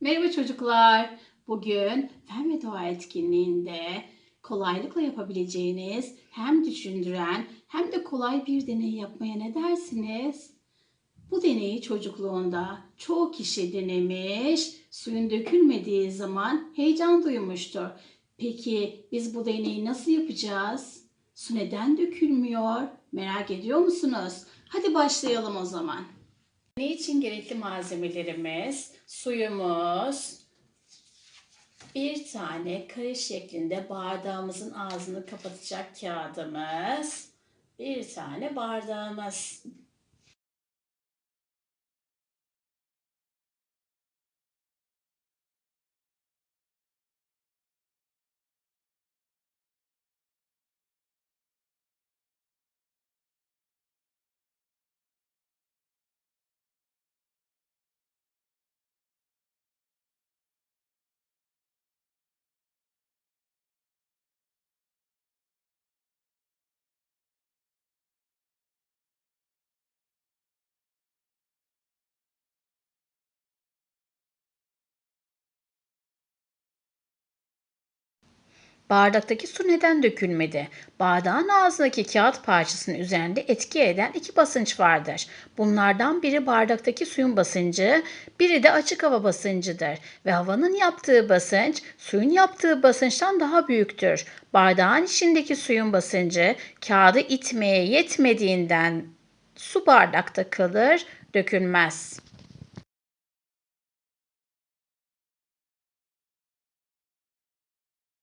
Merhaba çocuklar. Bugün Fen ve Doğa etkinliğinde kolaylıkla yapabileceğiniz hem düşündüren hem de kolay bir deney yapmaya ne dersiniz? Bu deneyi çocukluğunda çoğu kişi denemiş, suyun dökülmediği zaman heyecan duymuştur. Peki biz bu deneyi nasıl yapacağız? Su neden dökülmüyor? Merak ediyor musunuz? Hadi başlayalım o zaman. Ne için gerekli malzemelerimiz? Suyumuz, bir tane kare şeklinde bardağımızın ağzını kapatacak kağıdımız, bir tane bardağımız. Bardaktaki su neden dökülmedi? Bardağın ağzındaki kağıt parçasının üzerinde etki eden iki basınç vardır. Bunlardan biri bardaktaki suyun basıncı, biri de açık hava basıncıdır. Ve havanın yaptığı basınç suyun yaptığı basınçtan daha büyüktür. Bardağın içindeki suyun basıncı kağıdı itmeye yetmediğinden su bardakta kalır, dökülmez.